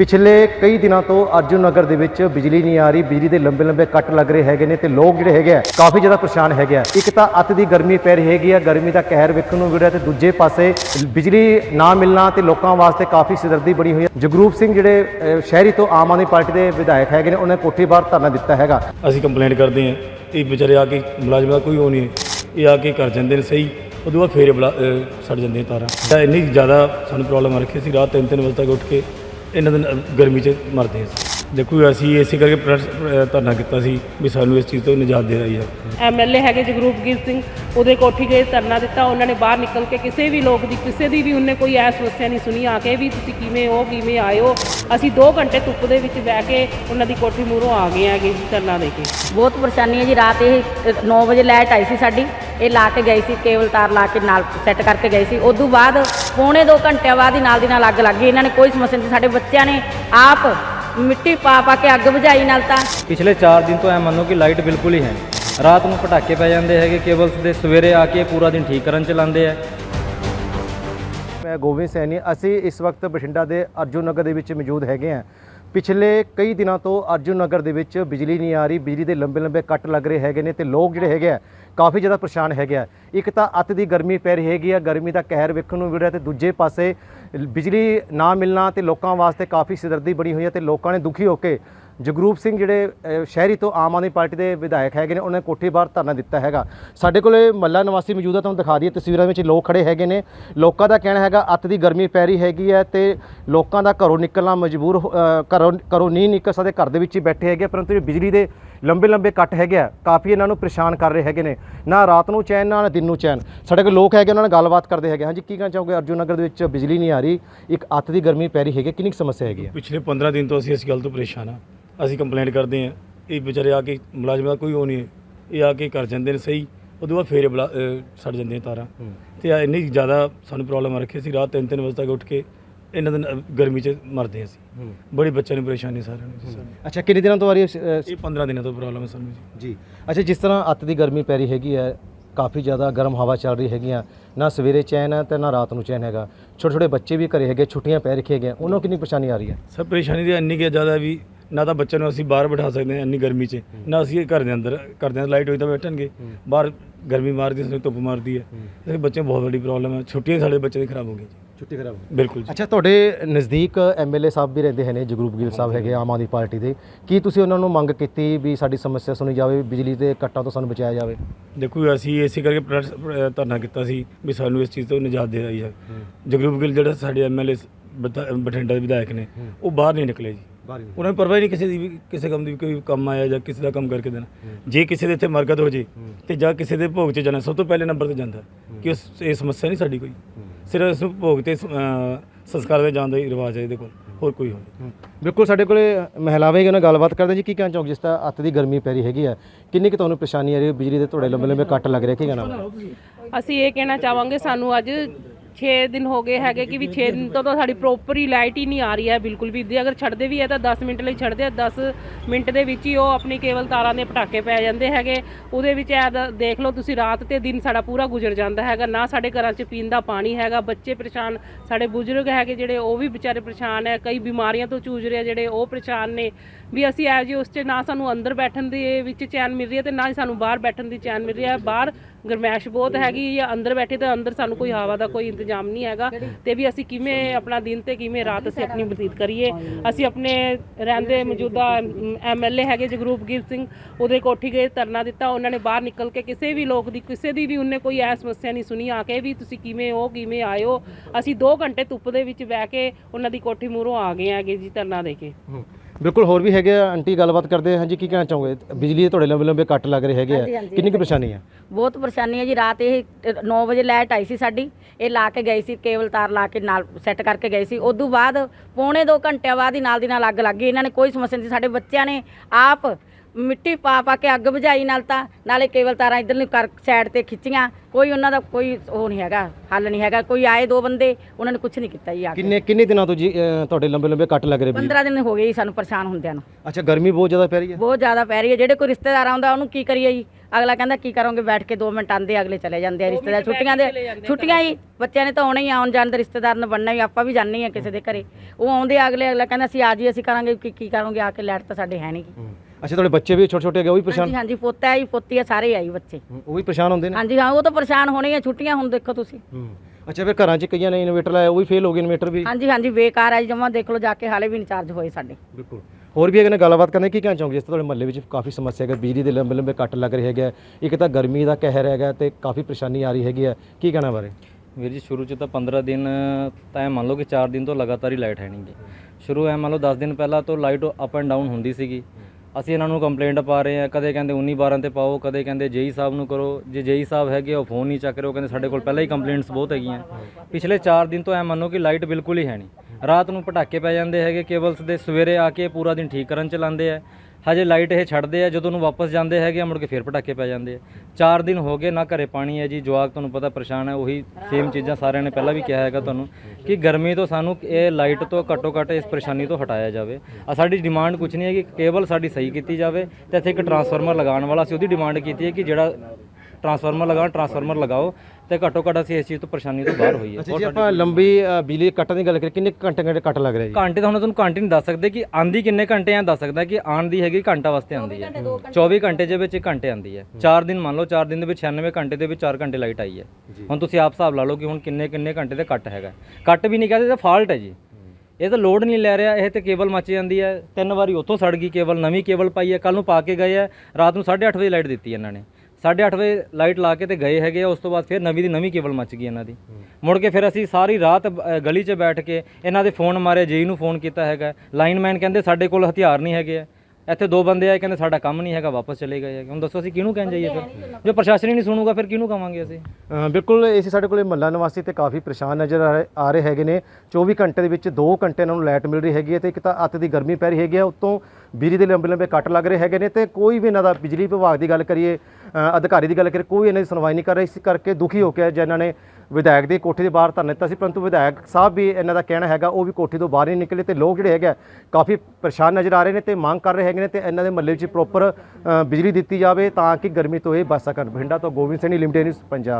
ਪਿਛਲੇ ਕਈ ਦਿਨਾਂ ਤੋਂ ਅਰਜੁਨ ਨਗਰ ਦੇ ਵਿੱਚ ਬਿਜਲੀ ਨਹੀਂ ਆ ਰਹੀ, ਬਿਜਲੀ ਦੇ ਲੰਬੇ ਲੰਬੇ ਕੱਟ ਲੱਗ ਰਹੇ ਹੈਗੇ ਨੇ ਤੇ ਲੋਕ ਜਿਹੜੇ ਹੈਗੇ ਆ, ਕਾਫੀ ਜ਼ਿਆਦਾ ਪਰੇਸ਼ਾਨ ਹੈਗੇ ਆ। ਇੱਕ ਤਾਂ ਅੱਤ ਦੀ ਗਰਮੀ ਪੈ ਰਹੀ ਹੈਗੀ ਆ, ਗਰਮੀ ਦਾ ਕਹਿਰ ਵੇਖਣ ਨੂੰ ਮਿਲ ਰਿਹਾ ਤੇ ਦੂਜੇ ਪਾਸੇ ਬਿਜਲੀ ਨਾ ਮਿਲਣਾ ਤੇ ਲੋਕਾਂ ਵਾਸਤੇ ਕਾਫੀ ਸਿਰਦਰਦੀ ਬਣੀ ਹੋਈ ਹੈ ਜਗਰੂਪ ਸਿੰਘ ਜਿਹੜੇ ਸ਼ਹਿਰੀ ਤੋਂ ਆਮ ਆਦਮੀ ਪਾਰਟੀ ਦੇ ਵਿਧਾਇਕ ਹੈਗੇ ਨੇ, ਉਹਨਾਂ ਨੇ ਕੋਠੀ ਬਾਹਰ ਧਰਨਾ ਦਿੱਤਾ ਹੈਗਾ। ਅਸੀਂ ਕੰਪਲੇਂਟ ਕਰਦੇ ਹਾਂ ਇਹ ਵਿਚਾਰੇ ਆ ਕੇ ਮੁਲਾਜ਼ਮ ਦਾ ਕੋਈ ਉਹ ਨਹੀਂ ਇਹ ਆ ਕੇ ਕਰ ਜਾਂਦੇ ਨੇ ਸਹੀ, ਉਦੋਂ ਬਾਅਦ ਫੇਰ ਬੁਲਾ- ਸੜ ਜਾਂਦੇ ਤਾਰਾਂ। ਤਾਂ ਇੰਨੀ ਜ਼ਿਆਦਾ ਸਾਨੂੰ ਪ੍ਰੋਬਲਮ ਆ ਰੱਖੀ। ਸੀ ਰਾਤ 3-3 ਵਜੇ ਤੱਕ ਉੱਠ ਕੇ ਇਹਨਾਂ ਦਿਨ ਗਰਮੀ 'ਚ ਮਰਦੇ ਸੀ ਦੇਖੋ ਅਸੀਂ ਇਸੇ ਕਰਕੇ ਪ੍ਰੈਸ- ਅਹ ਧਰਨਾ ਕੀਤਾ ਸੀ ਵੀ ਸਾਨੂੰ ਇਸ ਚੀਜ਼ ਤੋਂ ਨਿਜਾਤ ਦੇ ਰਹੀ ਹੈ। ਐਮਐਲਏ ਹੈਗੇ ਜਗਰੂਪਗੀਰ ਸਿੰਘ ਉਹਦੇ ਕੋਠੀ ਗਏ ਧਰਨਾ ਦਿੱਤਾ ਉਹਨਾਂ ਨੇ ਬਾਹਰ ਨਿਕਲ ਕੇ ਕਿਸੇ ਵੀ ਲੋਕ ਦੀ ਕਿਸੇ ਦੀ ਵੀ ਉਹਨੇ ਕੋਈ ਐਸ ਸਮੱਸਿਆ ਨਹੀਂ ਸੁਣੀ ਆ ਕੇ ਵੀ ਤੁਸੀਂ ਕਿਵੇਂ ਹੋ ਕਿਵੇਂ ਆਏ ਹੋ? ਅਸੀਂ 2 ਘੰਟੇ ਧੁੱਪ ਦੇ ਵਿੱਚ ਬਹਿ ਕੇ ਉਹਨਾਂ ਦੀ ਕੋਠੀ ਮੂਹਰੋਂ ਆ ਗਏ ਹੈਗੇ ਜੀ ਧਰਨਾ ਦੇ ਕੇ। ਬਹੁਤ ਪਰੇਸ਼ਾਨੀ ਹੈ ਜੀ ਰਾਤ ਇਹ 9 ਵਜੇ ਲਾਈਟ ਆਈ ਸੀ ਸਾਡੀ ਇਹ ਲਾ ਕੇ ਗਈ ਸੀ ਕੇਬਲ ਤਾਰ ਲਾ ਕੇ ਨਾਲ ਸੈੱਟ ਕਰਕੇ ਗਈ ਸੀ। ਉਦੋਂ ਬਾਅਦ ਪੌਣੇ 2 ਘੰਟਿਆਂ ਬਾਅਦ ਹੀ ਨਾਲ ਦੀ ਨਾਲ ਅੱਗ ਲੱਗ ਗਈ ਇਹਨਾਂ ਨੇ ਕੋਈ ਸਮੱਸਿਆ ਨਹੀਂ ਸਾਡੇ ਬੱਚਿਆਂ ਨੇ ਆਪ ਮਿੱਟੀ ਪਾ ਪਾ ਕੇ ਅੱਗ ਬੁਝਾਈ ਨਾਲ ਤਾਂ। ਪਿਛਲੇ 4 ਦਿਨ ਤੋਂ ਐ ਮੰਨੋ ਕਿ ਲਾਈਟ ਬਿਲਕੁਲ ਹੀ ਹੈ ਨਹੀਂ। ਰਾਤ ਨੂੰ ਪਟਾਕੇ ਪੈ ਜਾਂਦੇ ਹੈਗੇ ਕੇਬਲਸ ਦੇ ਸਵੇਰੇ ਆ ਕੇ ਪੂਰਾ ਦਿਨ ਠੀਕ ਕਰਨ ਚਲਾਉਂਦੇ ਆ। ਮੈਂ ਗੋਬਿੰਦ ਸੈਣੀ ਅਸੀਂ ਇਸ ਵਕਤ ਬਠਿੰਡਾ ਦੇ ਅਰਜੁਨ ਨਗਰ ਦੇ ਵਿੱਚ ਮੌਜੂਦ ਹੈਗੇ ਆ ਪਿਛਲੇ ਕਈ ਦਿਨਾਂ ਤੋਂ ਅਰਜੁਨ ਨਗਰ ਦੇ ਵਿੱਚ ਬਿਜਲੀ ਨਹੀਂ ਆ ਰਹੀ, ਬਿਜਲੀ ਦੇ ਲੰਬੇ ਲੰਬੇ ਕੱਟ ਲੱਗ ਰਹੇ ਹੈਗੇ ਨੇ ਤੇ ਲੋਕ ਜਿਹੜੇ ਹੈਗੇ ਆ, ਕਾਫੀ ਜ਼ਿਆਦਾ ਪਰੇਸ਼ਾਨ ਹੈਗੇ ਆ। ਇੱਕ ਤਾਂ ਅੱਤ ਦੀ ਗਰਮੀ ਪੈ ਰਹੀ ਹੈਗੀ ਆ, ਗਰਮੀ ਦਾ ਕਹਿਰ ਵੇਖਣ ਨੂੰ ਮਿਲ ਰਿਹਾ ਤੇ ਦੂਜੇ ਪਾਸੇ ਬਿਜਲੀ ਨਾ ਮਿਲਣਾ ਤੇ ਲੋਕਾਂ ਵਾਸਤੇ ਕਾਫੀ ਸਿਰਦਰਦੀ ਬਣੀ ਹੋਈ ਹੈ ਤੇ ਲੋਕਾਂ ਨੇ ਦੁਖੀ ਹੋ ਕੇ ਜਗਰੂਪ ਸਿੰਘ ਜਿਹੜੇ ਸ਼ਹਿਰੀ ਤੋਂ ਆਮ ਆਦਮੀ ਪਾਰਟੀ ਦੇ ਵਿਧਾਇਕ ਹੈਗੇ ਨੇ, ਉਹਨਾਂ ਨੇ ਕੋਠੀ ਬਾਹਰ ਧਰਨਾ ਦਿੱਤਾ ਹੈਗਾ। ਸਾਡੇ ਕੋਲੇ ਮੱਲਾ ਨਿਵਾਸੀ ਮੌਜੂਦ ਹੈ ਤੁਹਾਨੂੰ ਦਿਖਾ ਦਈਏ, ਤਸਵੀਰਾਂ ਵਿੱਚ ਲੋਕ ਖੜੇ ਹੈਗੇ ਨੇ। ਲੋਕਾਂ ਦਾ ਕਹਿਣਾ ਹੈਗਾ, ਅੱਤ ਦੀ ਗਰਮੀ ਪੈ ਰਹੀ ਹੈਗੀ ਹੈ ਤੇ ਲੋਕਾਂ ਦਾ ਘਰੋਂ ਨਿਕਲਣਾ ਮਜਬੂਰ ਹੋ- ਘਰੋਂ ਘਰੋਂ ਨਹੀਂ ਨਿਕਲ ਸਕਦੇ, ਘਰ ਦੇ ਵਿੱਚ ਹੀ ਬੈਠੇ ਹੈਗੇ ਪਰੰਤੂ ਜਿਹੜੇ ਬਿਜਲੀ ਦੇ ਲੰਬੇ ਲੰਬੇ ਕੱਟ ਹੈਗੇ ਆ, ਕਾਫੀ ਇਹਨਾਂ ਨੂੰ ਪਰੇਸ਼ਾਨ ਕਰ ਰਹੇ ਹੈਗੇ ਨੇ। ਨਾ ਰਾਤ ਨੂੰ ਚੈਨ, ਨਾ ਦਿਨ ਨੂੰ ਚੈਨ। ਸਾਡੇ ਕੋਲ ਲੋਕ ਹੈਗੇ, ਉਹਨਾਂ ਨਾਲ ਗੱਲਬਾਤ ਕਰਦੇ ਹੈਗੇ। ਹਾਂਜੀ, ਕੀ ਕਹਿਣਾ ਚਾਹੋਗੇ? ਅਰਜੁਨ ਨਗਰ ਦੇ ਵਿੱਚ ਬਿਜਲੀ ਨਹੀਂ ਆ ਰਹੀ, ਇੱਕ ਅੱਤ ਦੀ ਗਰਮੀ ਪੈ ਰਹੀ ਹੈਗੀ, ਕਿੰਨੀ ਕੁ ਸਮੱਸਿਆ ਹੈਗੀ ਹੈ? ਪਿਛਲੇ 15 ਦਿਨ ਤੋਂ ਅਸੀਂ ਇਸ ਗੱਲ ਤੋਂ ਪਰੇਸ਼ਾਨ ਆ ਅਸੀਂ ਕੰਪਲੇਂਟ ਕਰਦੇ ਹਾਂ ਇਹ ਵਿਚਾਰੇ ਆ ਕੇ ਮੁਲਾਜ਼ਮ ਦਾ ਕੋਈ ਉਹ ਨਹੀਂ ਹੈ। ਇਹ ਆ ਕੇ ਕਰ ਜਾਂਦੇ ਨੇ ਸਹੀ ਉਦੋਂ ਬਾਅਦ ਫੇਰ ਬੁਲਾ- ਅਹ ਸੜ ਜਾਂਦੀਆਂ ਤਾਰਾਂ। ਤੇ ਆ ਇੰਨੀ ਜ਼ਿਆਦਾ ਸਾਨੂੰ ਪ੍ਰੋਬਲਮ ਆ ਰੱਖੀ ਸੀ ਰਾਤ 3-3 ਵਜੇ ਤੱਕ ਉੱਠ ਕੇ ਇਹਨਾਂ ਦਿਨ ਗਰਮੀ 'ਚ ਮਰਦੇ ਅਸੀਂ। ਬੜੀ ਬੱਚਿਆਂ ਨੂੰ ਪਰੇਸ਼ਾਨੀ ਸਾਰਿਆਂ ਨੂੰ ਜੀ ਸਾਨੂੰ। ਅੱਛਾ ਕਿੰਨੇ ਦਿਨਾਂ ਤੋਂ ਆ ਰਹੀ ਹੈ ਅਹ, ਇਹ 15 ਦਿਨਾਂ ਤੋਂ ਪ੍ਰੋਬਲਮ ਹੈ ਸਾਨੂੰ ਜੀ। ਜੀ। ਅੱਛਾ ਜਿਸ ਤਰ੍ਹਾਂ ਅੱਤ ਦੀ ਗਰਮੀ ਪੈ ਰਹੀ ਹੈਗੀ ਹੈ ਕਾਫੀ ਜ਼ਿਆਦਾ ਗਰਮ ਹਵਾ ਚੱਲ ਰਹੀ ਹੈਗੀਆਂ ਨਾ ਸਵੇਰੇ ਚੈਨ ਹੈ ਤੇ ਨਾ ਰਾਤ ਨੂੰ ਚੈਨ ਹੈਗਾ। ਛੋਟੇ ਛੋਟੇ ਬੱਚੇ ਵੀ ਘਰੇ ਹੈਗੇ ਛੁੱਟੀਆਂ ਪੈ ਰੱਖੀਆਂ ਹੈਗੀਆਂ ਉਹਨਾਂ ਨੂੰ ਕਿੰਨੀ ਪਰੇਸ਼ਾਨੀ ਆ ਰਹੀ ਹੈ? ਸਭ ਪਰੇਸ਼ਾਨੀ ਦੀ ਇੰਨੀ ਕਿ ਜ਼ਿਆਦਾ ਵੀ ਨਾ ਤਾਂ ਬੱਚਿਆਂ ਨੂੰ ਅਸੀਂ ਬਾਹਰ ਬਿਠਾ ਸਕਦੇ ਹਾਂ ਇੰਨੀ ਗਰਮੀ 'ਚ ਨਾ ਅਸੀਂ ਘਰ ਦੇ ਅੰਦਰ ਘਰ ਦੇ ਅੰਦਰ ਲਾਈਟ ਹੋਈ ਤਾਂ ਬੈਠਣਗੇ। ਬਾਹਰ ਗਰਮੀ ਮਾਰਦੀ ਹੈ ਧੁੱਪ ਮਾਰਦੀ ਹੈ। ਇਸ ਬੱਚੇ ਬਹੁਤ ਵੱਡੀ ਪ੍ਰੋਬਲਮ ਹੈ। ਛੁੱਟੀਆਂ ਸਾਡੇ ਬੱਚੇ ਦੀ ਖਰਾਬ ਹੋ ਗਈਆਂ ਜੀ। ਛੁੱਟੀ ਖਰਾਬ ਬਿਲਕੁਲ ਜੀ। ਅੱਛਾ ਤੁਹਾਡੇ ਨਜ਼ਦੀਕ ਐਮਐਲਏ ਸਾਹਿਬ ਵੀ ਰਹਿੰਦੇ ਨੇ ਜਗਰੂਪ ਗਿੱਲ ਸਾਹਿਬ ਹੈਗੇ ਆਮ ਆਦਮੀ ਪਾਰਟੀ ਦੇ। ਕੀ ਤੁਸੀਂ ਉਹਨਾਂ ਨੂੰ ਮੰਗ ਕੀਤੀ ਵੀ ਸਾਡੀ ਸਮੱਸਿਆ ਸੁਣੀ ਜਾਵੇ ਬਿਜਲੀ ਦੇ ਕੱਟਾਂ ਤੋਂ ਸਾਨੂੰ ਬਚਾਇਆ ਜਾਵੇ? ਦੇਖੋ ਅਸੀਂ ਇਸੇ ਕਰਕੇ ਧਰਨਾ ਕੀਤਾ ਸੀ ਵੀ ਸਾਨੂੰ ਇਸ ਚੀਜ਼ ਤੋਂ ਨਿਜਾਤ ਦੇ ਰਹੀ ਹੈ। ਜਗਰੂਪ ਗਿੱਲ ਜਿਹੜਾ ਸਾਡੇ ਐਮਐਲਏ ਬਠਿੰਡਾ ਦੇ ਵਿਧਾਇਕ ਨੇ ਉਹ ਬਾਹਰ ਨਹੀਂ ਨਿਕਲੇ ਜੀ। ਉਹਨਾਂ ਨੂੰ ਪਰਵਾਹ ਹੀ ਨਹੀਂ ਕਿਸੇ ਦੀ ਵੀ ਕਿਸੇ ਕੰਮ ਦੀ ਵੀ ਕੋਈ ਕੰਮ ਆਇਆ ਜਾਂ ਕਿਸੇ ਦਾ ਕੰਮ ਕਰਕੇ ਦੇਣਾ। ਜੇ ਕਿਸੇ ਦੇ ਇੱਥੇ ਮਰਕਤ ਹੋ ਜੇ ਤੇ ਜਾਂ ਕਿਸੇ ਦੇ ਭੋਗ 'ਚ ਜਾਣਾ ਸਭ ਤੋਂ ਪਹਿਲੇ ਨੰਬਰ ਤੇ ਜਾਂਦਾ ਕਿ ਉਸ ਇਹ ਸਮੱਸਿਆ ਨਹੀਂ ਸਾਡੀ ਕੋਈ। ਸਿਰਫ ਇਸ ਨੂੰ ਭੋਗ ਤੇ ਸੰਸਕਾਰ ਦੇ ਜਾਣ ਦਾ ਹੀ ਰਿਵਾਜ ਹੈ ਇਹਦੇ ਕੋਲ। ਹੋਰ ਕੋਈ ਹੋਣੀ ਬਿਲਕੁਲ ਸਾਡੇ ਕੋਲੇ ਮਹਿਲਾਵੇਂ ਉਹਨਾਂ ਗੱਲਬਾਤ ਕਰਦੇ ਜੀ ਕੀ ਕਹਿਣਾ ਚਾਹੋਗੇ ਜਿਸ ਤਰ੍ਹਾਂ ਅੱਤ ਦੀ ਗਰਮੀ ਪੈ ਰਹੀ ਹੈਗੀ ਹੈ ਕਿੰਨੀ ਕੁ ਤੁਹਾਨੂੰ ਪਰੇਸ਼ਾਨੀ ਆ ਰਹੀ ਹੈ? ਬਿਜਲੀ ਦੇ ਤੁਹਾਡੇ ਲੰਬੇ ਲੰਬੇ ਕੱਟ ਲੱਗ ਰਹੇ ਕੀ ਕਹਿਣਾ? ਅਸੀਂ ਇਹ ਕਹਿਣਾ ਚਾਹਾਂਗੇ ਸਾਨੂੰ ਅੱਜ 6 ਦਿਨ ਹੋ ਗਏ ਹੈਗੇ ਕਿ ਵੀ 6 ਦਿਨ ਤੋਂ ਤਾਂ ਸਾਡੀ ਪ੍ਰੋਪਰ ਹੀ ਲਾਈਟ ਹੀ ਨਹੀਂ ਆ ਰਹੀ ਹੈ, ਬਿਲਕੁਲ ਵੀ। ਜੇ ਅਗਰ ਛੱਡਦੇ ਵੀ ਹੈ ਤਾਂ 10 ਮਿੰਟ ਲਈ ਛੱਡਦੇ ਆ 10 ਮਿੰਟ ਦੇ ਵਿੱਚ ਹੀ ਉਹ ਆਪਣੀ ਕੇਵਲ ਤਾਰਾਂ ਦੇ ਪਟਾਕੇ ਪੈ ਜਾਂਦੇ ਹੈਗੇ। ਉਹਦੇ ਵਿੱਚ ਇਹ ਦ- ਦੇਖ ਲਓ ਤੁਸੀਂ, ਰਾਤ ਤੇ ਦਿਨ ਸਾਡਾ ਪੂਰਾ ਗੁਜ਼ਰ ਜਾਂਦਾ ਹੈਗਾ। ਨਾ ਸਾਡੇ ਘਰਾਂ 'ਚ ਪੀਣ ਦਾ ਪਾਣੀ ਹੈਗਾ, ਬੱਚੇ ਪਰੇਸ਼ਾਨ, ਸਾਡੇ ਬਜ਼ੁਰਗ ਹੈਗੇ ਜਿਹੜੇ, ਉਹ ਵੀ ਵਿਚਾਰੇ ਪਰੇਸ਼ਾਨ ਹੈ। ਕਈ ਬਿਮਾਰੀਆਂ ਤੋਂ ਜੂਝ ਰਹੇ ਆ ਜਿਹੜੇ, ਉਹ ਪਰੇਸ਼ਾਨ ਨੇ। ਵੀ ਅਸੀਂ ਐ ਜੀ ਉਸ 'ਚ ਨਾ ਸਾਨੂੰ ਅੰਦਰ ਬੈਠਣ ਦੇ ਵਿੱਚ ਚੈਨ ਮਿਲ ਰਹੀ ਹੈ ਤੇ ਨਾ ਹੀ ਸਾਨੂੰ ਬਾਹਰ ਬੈਠਣ ਦੀ ਚੈਨ ਮਿਲ ਰਹੀ ਹੈ। ਬਾਹਰ ਗਰਮੈਸ਼ ਬਹੁਤ ਹੈਗੀ ਜਾਂ ਅੰਦਰ ਬੈਠੇ ਤਾਂ ਅੰਦਰ ਸਾਨੂੰ ਕੋਈ ਹਵਾ ਦਾ ਕੋਈ ਇੰਤਜ਼ਾਮ ਨਹੀਂ ਹੈਗਾ। ਤੇ ਵੀ ਅਸੀਂ ਕਿਵੇਂ ਆਪਣਾ ਦਿਨ ਤੇ ਕਿਵੇਂ ਰਾਤ ਅਸੀਂ ਆਪਣੀ ਬਤੀਤ ਕਰੀਏ। ਅਸੀਂ ਆਪਣੇ ਰਹਿੰਦੇ ਮੌਜੂਦਾ ਐਮਐਲਏ ਹੈਗੇ ਜਗਰੂਪ ਗਿਰ ਸਿੰਘ ਉਹਦੇ ਕੋਠੀ ਗਏ ਧਰਨਾ ਦਿੱਤਾ ਉਹਨਾਂ ਨੇ ਬਾਹਰ ਨਿਕਲ ਕੇ ਕਿਸੇ ਵੀ ਲੋਕ ਦੀ ਕਿਸੇ ਦੀ ਵੀ ਉਹਨੇ ਕੋਈ ਐ ਸਮੱਸਿਆ ਨਹੀਂ ਸੁਣੀ ਆ ਕੇ ਵੀ ਤੁਸੀਂ ਕਿਵੇਂ ਹੋ ਕਿਵੇਂ ਆਏ ਹੋ ਅਸੀਂ 2 ਘੰਟੇ ਧੁੱਪ ਦੇ ਵਿੱਚ ਬਹਿ ਕੇ ਉਹਨਾਂ ਦੀ ਕੋਠੀ ਮੂਹਰੋਂ ਆ ਗਏ ਹੈਗੇ ਜੀ ਧਰਨਾ ਦੇ ਕੇ। ਬਿਲਕੁਲ ਹੋਰ ਵੀ ਹੈਗੇ ਆ। ਆਂਟੀ ਗੱਲਬਾਤ ਕਰਦੇ ਆ। ਹਾਂਜੀ ਕੀ ਕਹਿਣਾ ਚਾਹੋਗੇ? ਬਿਜਲੀ ਦੇ ਤੁਹਾਡੇ ਲੰਬੇ ਲੰਬੇ ਕੱਟ ਲੱਗ ਰਹੇ ਹੈਗੇ ਹਾਂਜੀ, ਆ। ਹਾਂਜੀ। ਕਿੰਨੀ ਕੁ ਪਰੇਸ਼ਾਨੀ ਹੈ ਬਹੁਤ ਪਰੇਸ਼ਾਨੀ ਹੈ ਜੀ। ਰਾਤ ਇਹ 9 ਵਜੇ ਲਾਈਟ ਆਈ ਸੀ ਸਾਡੀ। ਇਹ ਲਾ ਕੇ ਗਈ ਸੀ ਕੇਬਲ ਤਾਰ ਲਾ ਕੇ ਨਾਲ ਸੈੱਟ ਕਰਕੇ ਗਈ ਸੀ। ਉਦੋਂ ਬਾਅਦ ਪੌਣੇ 2 ਘੰਟਿਆਂ ਬਾਅਦ ਹੀ ਨਾਲ ਦੀ ਨਾਲ ਅੱਗ ਲੱਗ ਗਈ। ਇਹਨਾਂ ਨੇ ਕੋਈ ਸਮੱਸਿਆ ਨਹੀਂ ਸੀ। ਸਾਡੇ ਬੱਚਿਆਂ ਨੇ ਆਪ ਮਿੱਟੀ ਪਾ ਪਾ ਕੇ ਅੱਗ ਬੁਝਾਈ ਨਾਲ ਤਾਂ ਨਾਲੇ ਕੇਬਲ ਤਾਰਾਂ ਇਧਰ ਨੂੰ ਕਰ ਸਾਈਡ ਤੇ ਖਿੱਚੀਆਂ। ਕੋਈ ਉਹਨਾਂ ਦਾ ਕੋਈ ਉਹ ਨਹੀਂ ਹੈਗਾ ਹੱਲ ਨਹੀਂ ਹੈਗਾ। ਕੋਈ ਆਏ ਦੋ ਬੰਦੇ ਉਹਨਾਂ ਨੇ ਕੁਝ ਨਹੀਂ ਕੀਤਾ ਜੀ ਆ ਕੇ। ਕਿੰਨੇ ਕਿੰਨੇ ਦਿਨਾਂ ਤੋਂ ਜੀ ਅਹ, ਤੁਹਾਡੇ ਲੰਬੇ ਲੰਬੇ ਕੱਟ ਲੱਗ ਰਹੇ ਬਿਜਲੀ 15 ਦਿਨ ਹੋ ਗਏ ਜੀ ਸਾਨੂੰ ਪਰੇਸ਼ਾਨ ਹੁੰਦਿਆਂ ਨੂੰ। ਅੱਛਾ ਗਰਮੀ ਬਹੁਤ ਜ਼ਿਆਦਾ ਪੈ ਰਹੀ ਹੈ? ਬਹੁਤ ਜ਼ਿਆਦਾ ਪੈ ਰਹੀ ਹੈ। ਜਿਹੜੇ ਕੋਈ ਰਿਸ਼ਤੇਦਾਰ ਆਉਂਦਾ ਉਹਨੂੰ ਕੀ ਕਰੀਏ ਜੀ? ਅਗਲਾ ਕਹਿੰਦਾ ਕੀ ਕਰੋਗੇ? ਬੈਠ ਕੇ 2 ਮਿੰਟ ਆਂਦੇ ਅਗਲੇ ਚਲੇ ਜਾਂਦੇ ਆ ਰਿਸ਼ਤੇਦਾਰ। ਛੁੱਟੀਆਂ ਦੇ ਛੁੱਟੀਆਂ ਹੀ ਬੱਚਿਆਂ ਨੇ ਤਾਂ ਆਉਣਾ ਹੀ ਆ, ਆਉਣ ਜਾਣ ਦੇ ਰਿਸ਼ਤੇਦਾਰ ਨੇ ਬਣਨਾ ਵੀ ਆਪਾਂ ਵੀ ਜਾਣੇ ਆ ਕਿਸੇ ਦੇ ਘਰੇ। ਉਹ ਆਉਂਦੇ ਆ ਅਗਲੇ ਅਗਲਾ ਕਹਿੰਦਾ ਅਸੀਂ ਆ ਜੀ ਅਸੀਂ ਕਰਾਂਗੇ ਕੀ ਕੀ ਕਰੋਗੇ? ਆ ਕੇ ਲੈਟ ਤਾਂ ਸਾਡੇ ਹੈ ਨਹੀਂ ਗੀ। ਅੱਛਾ ਤੁਹਾਡੇ ਬੱਚੇ ਵੀ ਛੋਟੇ ਛੋਟੇ ਹੈਗੇ ਉਹ ਵੀ ਪਰੇਸ਼ਾਨ? ਹਾਂਜੀ ਹਾਂਜੀ ਪੋਤਾ ਹੈ ਪੋਤੀ ਹੈ ਸਾਰੇ ਆਈ ਬੱਚੇ। ਉਹ ਵੀ ਪਰੇਸ਼ਾਨ ਹੁੰਦੇ ਨੇ? ਹਾਂਜੀ ਹਾਂ ਉਹ ਤਾਂ ਪਰੇਸ਼ਾਨ ਹੋਣੇ ਆ ਛੁੱਟੀਆਂ ਹੁਣ ਦੇਖੋ ਤੁਸੀਂ। ਅੱਛਾ ਫਿਰ ਘਰਾਂ 'ਚ ਕਈਆਂ ਨੇ ਇਨਵੇਟਰ ਲਾਇਆ ਉਹ ਵੀ ਫੇਲ ਹੋ ਗਏ ਇਨਵੇਟਰ ਵੀ? ਹਾਂਜੀ ਹਾਂਜੀ ਬੇਕਾਰ ਆ ਜਮਾ ਦੇਖ ਲਓ ਜਾ ਕੇ ਹਾਲੇ ਵੀ ਨਹੀਂ ਚਾਰਜ ਹੋਏ ਸਾਡੇ। ਬਿਲਕੁਲ। ਹੋਰ ਵੀ ਅਗਰ ਗੱਲਬਾਤ ਕਰਨੇ ਕੀ ਕਹਿਣਾ ਚਾਹੋਗੇ? ਜਿਸ ਤਰ੍ਹਾਂ ਤੁਹਾਡੇ ਮਹੱਲੇ ਵਿੱਚ ਕਾਫੀ ਸਮੱਸਿਆ ਹੈਗਾ ਬਿਜਲੀ ਦੇ ਲੰਬੇ ਲੰਬੇ ਕੱਟ ਲੱਗ ਰਹੇ ਹੈਗੇ ਆ। ਇੱਕ ਤਾਂ ਗਰਮੀ ਦਾ ਕਹਿਰ ਹੈਗਾ ਤੇ ਕਾਫੀ ਪਰੇਸ਼ਾਨੀ ਆ ਰਹੀ ਹੈਗੀ ਆ। ਕੀ ਕਹਿਣਾ ਬਾਰੇ? ਵੀਰ ਜੀ ਸ਼ੁਰੂ 'ਚ ਤਾਂ 15 ਦਿਨ ਤਾਂ ਇਹ ਮੰਨ ਲਓ ਕਿ 4 ਦਿਨ ਤੋਂ ਲਗਾਤਾਰ ਹੀ ਲਾਈਟ ਹੈ ਨਹੀਂ ਗੀ। ਸ਼ੁਰੂ ਐ ਮੰਨ ਲਓ 10 ਦਿਨ ਪਹਿਲਾਂ ਤੋਂ ਲਾਈਟ ਅਪ ਐਂਡ ਡਾਊਨ ਹੁੰਦੀ ਸੀਗੀ। ਅਸੀਂ ਇਹਨਾਂ ਨੂੰ ਕੰਪਲੇਂਟ ਪਾ ਰਹੇ ਆ ਕਦੇ ਕਹਿੰਦੇ 19 12 ਤੇ ਪਾਓ, ਕਦੇ ਕਹਿੰਦੇ ਜੇਈ ਸਾਹਿਬ ਨੂੰ ਕਰੋ। ਜੇ ਜੇਈ ਸਾਹਿਬ ਹੈਗੇ ਉਹ ਫੋਨ ਨਹੀਂ ਚੱਕ ਰਹੇ, ਉਹ ਕਹਿੰਦੇ ਸਾਡੇ ਕੋਲ ਪਹਿਲਾਂ ਹੀ ਕੰਪਲੇਂਟਸ ਬਹੁਤ ਹੈਗੀਆਂ। ਪਿਛਲੇ 4 ਦਿਨ ਤੋਂ ਐ ਮੰਨੋ ਕਿ ਲਾਈਟ ਬਿਲਕੁਲ ਹੀ ਹੈ ਨਹੀਂ। ਰਾਤ ਨੂੰ ਪਟਾਕੇ ਪੈ ਜਾਂਦੇ ਹੈਗੇ ਕੇਬਲਸ ਦੇ ਸਵੇਰੇ ਆ ਕੇ ਪੂਰਾ ਦਿਨ ਠੀਕ ਕਰਨ ਚਲਾਉਂਦੇ ਲਾਉਂਦੇ ਆ। ਹਜੇ ਲਾਈਟ ਇਹ ਛੱਡਦੇ ਆ ਜਦੋਂ ਨੂੰ ਵਾਪਸ ਜਾਂਦੇ ਹੈਗੇ ਆ, ਮੁੜ ਕੇ ਫੇਰ ਪਟਾਕੇ ਪੈ ਜਾਂਦੇ ਆ। ਚਾਰ ਦਿਨ ਹੋ ਗਏ ਨਾ ਘਰੇ ਪਾਣੀ ਹੈ ਜੀ ਜਵਾਕ ਤੁਹਾਨੂੰ ਪਤਾ ਪਰੇਸ਼ਾਨ ਹੈ ਉਹੀ ਸੇਮ ਚੀਜ਼ਾਂ ਸਾਰਿਆਂ ਨੇ ਪਹਿਲਾਂ ਵੀ ਕਿਹਾ ਹੈਗਾ ਤੁਹਾਨੂੰ ਕਿ ਗਰਮੀ ਤੋਂ ਸਾਨੂੰ ਇਹ ਲਾਈਟ ਤੋਂ ਘੱਟੋ ਘੱਟ ਇਸ ਪਰੇਸ਼ਾਨੀ ਤੋਂ ਹਟਾਇਆ ਜਾਵੇ। ਆ ਸਾਡੀ ਡਿਮਾਂਡ ਕੁਝ ਨਹੀਂ ਹੈ ਕਿ ਕੇਬਲ ਸਾਡੀ ਸਹੀ ਕੀਤੀ ਜਾਵੇ ਤੇ ਇੱਥੇ ਇੱਕ ਟਰਾਂਸਫਾਰਮਰ ਲਗਾਉਣ ਵਾਲਾ ਅਸੀਂ ਉਹਦੀ ਡਿਮਾਂਡ ਕੀਤੀ ਹੈ ਕਿ ਜਿਹੜਾ ਟਰਾਂਸਫਾਰਮਰ ਲਗਾਓ ਟਰਾਂਸਫਾਰਮਰ ਲਗਾਓ ਤੇ ਘੱਟੋ ਘੱਟ ਅਸੀਂ ਇਸ ਚੀਜ਼ ਤੋਂ ਪਰੇਸ਼ਾਨੀ ਤੋਂ ਬਾਹਰ ਹੋਈਏ। ਅੱਛਾ ਜੀ ਆਪਾਂ ਲੰਬੀ ਬਿਜਲੀ ਦੇ ਕੱਟਾਂ ਦੀ ਗੱਲ ਕਰੀਏ ਕਿੰਨੇ ਘੰਟੇ ਘੰਟੇ ਕੱਟ ਲੱਗ ਰਿਹਾ ਜੀ? ਘੰਟੇ ਤਾਂ ਹੁਣ ਤੁਹਾਨੂੰ ਘੰਟੇ ਨਹੀਂ ਦੱਸ ਸਕਦੇ ਕਿ ਆਂਦੀ ਕਿੰਨੇ ਘੰਟੇ ਆ ਦੱਸ ਸਕਦਾ ਕਿ ਆਣ ਦੀ ਹੈਗੀ ਘੰਟਾ ਵਾਸਤੇ ਆਂਦੀ ਹੈ। 24 ਘੰਟੇ ਦੇ ਵਿੱਚ 1 ਘੰਟੇ ਆਂਦੀ ਹੈ। 4 ਦਿਨ ਮੰਨ ਲਓ 4 ਦਿਨ ਦੇ ਵਿੱਚ 96 ਘੰਟੇ ਦੇ ਵਿੱਚ 4 ਘੰਟੇ ਲਾਈਟ ਆਈ ਹੈ। ਹੁਣ ਤੁਸੀਂ ਆਪ ਹਿਸਾਬ ਲਾ ਲਓ ਕਿ ਹੁਣ ਕਿੰਨੇ ਕਿੰਨੇ ਘੰਟੇ ਦੇ ਕੱਟ ਹੈਗਾ। ਕੱਟ ਵੀ ਨਹੀਂ ਕਹਦੇ ਤਾਂ ਫਾਲਟ ਹੈ ਜੀ। ਇਹ ਤਾਂ ਲੋਡ ਨਹੀਂ ਲੈ ਰਿਹਾ ਇਹ ਤੇ ਕੇਬਲ ਮੱਚ ਜਾਂਦੀ ਹੈ। ਤਿੰਨ ਵਾਰੀ ਉੱਥੋਂ ਸੜ ਗਈ ਕੇਬਲ ਨਵੀਂ ਕੇਬਲ ਪਾਈ ਹੈ ਕੱਲ ਨੂੰ ਪਾ ਕੇ ਗਏ ਹੈ ਰਾਤ ਨੂੰ 8:30 ਵਜੇ ਲਾਈਟ ਦਿੱਤੀ ਇਹਨਾਂ ਨੇ। 8:30 ਵਜੇ ਲਾਈਟ ਲਾ ਕੇ ਤੇ ਗਏ ਹੈਗੇ ਆ, ਉਸ ਤੋਂ ਬਾਅਦ ਫਿਰ ਨਵੀਂ ਦੀ ਨਵੀਂ ਕੇਬਲ ਮੱਚ ਗਈ ਇਹਨਾਂ ਦੀ। ਮੁੜ ਕੇ ਫਿਰ ਅਸੀਂ ਸਾਰੀ ਰਾਤ ਅ, ਗਲੀ 'ਚ ਬੈਠ ਕੇ ਇਹਨਾਂ ਦੇ ਫੋਨ ਮਾਰੇ ਜੇਈ ਨੂੰ ਫੋਨ ਕੀਤਾ ਹੈਗਾ। ਲਾਈਨਮੈਨ ਕਹਿੰਦੇ ਸਾਡੇ ਕੋਲ ਹਥਿਆਰ ਨਹੀਂ ਹੈਗੇ ਆ। ਇੱਥੇ ਦੋ ਬੰਦੇ ਆਏ ਕਹਿੰਦੇ ਸਾਡਾ ਕੰਮ ਨਹੀਂ ਹੈਗਾ ਵਾਪਸ ਚਲੇ ਗਏ ਹੈਗੇ। ਹੁਣ ਦੱਸੋ ਅਸੀਂ ਕਿਹਨੂੰ ਕਹਿਣ ਜਾਈਏ ਫਿਰ? ਜੋ ਪ੍ਰਸ਼ਾਸਨ ਹੀ ਨਹੀਂ ਸੁਣੂਗਾ ਫਿਰ ਕਿਹਨੂੰ ਕਵਾਂਗੇ ਅਸੀਂ? ਅ, ਬਿਲਕੁਲ ਅਸੀਂ ਸਾਡੇ ਕੋਲੇ ਮਹੱਲਾ ਨਿਵਾਸੀ ਤੇ ਕਾਫੀ ਪਰੇਸ਼ਾਨ ਨਜ਼ਰ ਆ ਰਹੇ- ਆ ਰਹੇ ਹੈਗੇ ਨੇ। 24 ਘੰਟੇ ਦੇ ਵਿੱਚ 2 ਘੰਟੇ ਇਹਨਾਂ ਨੂੰ ਲਾਈਟ ਮਿਲ ਰਹੀ ਹੈਗੀ ਹੈ ਤੇ ਇੱਕ ਤਾਂ ਅੱਤ ਦੀ ਗਰਮੀ ਪੈ ਰਹੀ ਹੈਗੀ ਹੈ ਉੱਤੋਂ ਬਿਜਲੀ ਦੇ ਲੰਬੇ ਲੰਬੇ ਕੱਟ ਲੱਗ ਰਹੇ ਹੈਗੇ ਨੇ ਤੇ ਕੋਈ ਵੀ ਇਹਨਾਂ ਦਾ ਬਿਜਲੀ ਵਿਭਾਗ ਦੀ ਗੱਲ ਕਰੀਏ ਅ, ਅਧਿਕਾਰੀ ਦੀ ਗੱਲ ਕਰੀਏ ਕੋਈ ਇਹਨਾਂ ਦੀ ਸੁਣਵਾਈ ਨਹੀਂ ਕਰ ਰਿਹਾ। ਇਸ ਕਰਕੇ ਦੁਖੀ ਹੋ ਕੇ ਅੱਜ ਇਹਨਾਂ ਨੇ ਵਿਧਾਇਕ ਦੇ ਕੋਠੀ ਦੇ ਬਾਹਰ ਧਰਨਾ ਦਿੱਤਾ ਸੀ ਪਰੰਤੂ ਵਿਧਾਇਕ ਸਾਹਿਬ ਵੀ ਇਹਨਾਂ ਦਾ ਕਹਿਣਾ ਹੈਗਾ ਉਹ ਵੀ ਕੋਠੀ ਤੋਂ ਬਾਹਰ ਨਹੀਂ ਨਿਕਲੇ ਤੇ ਲੋਕ ਜਿਹੜੇ ਹੈਗੇ ਆ, ਕਾਫੀ ਪਰੇਸ਼ਾਨ ਨਜ਼ਰ ਆ ਰਹੇ ਨੇ ਤੇ ਮੰਗ ਕਰ ਰਹੇ ਹੈਗੇ ਨੇ ਤੇ ਇਹਨਾਂ ਦੇ ਮਹੱਲੇ ਵਿੱਚ ਪ੍ਰੋਪਰ ਬਿਜਲੀ ਦਿੱਤੀ ਜਾਵੇ ਤਾਂ ਕਿ ਗਰਮੀ ਤੋਂ ਇਹ ਬਚ ਸਕਣ। ਬਠਿੰਡਾ ਤੋਂ ਗੋਬਿੰਦ ਸਿੰਘ ਲਿਮਟੇ ਨਿਊਜ਼ ਪੰਜਾਬ।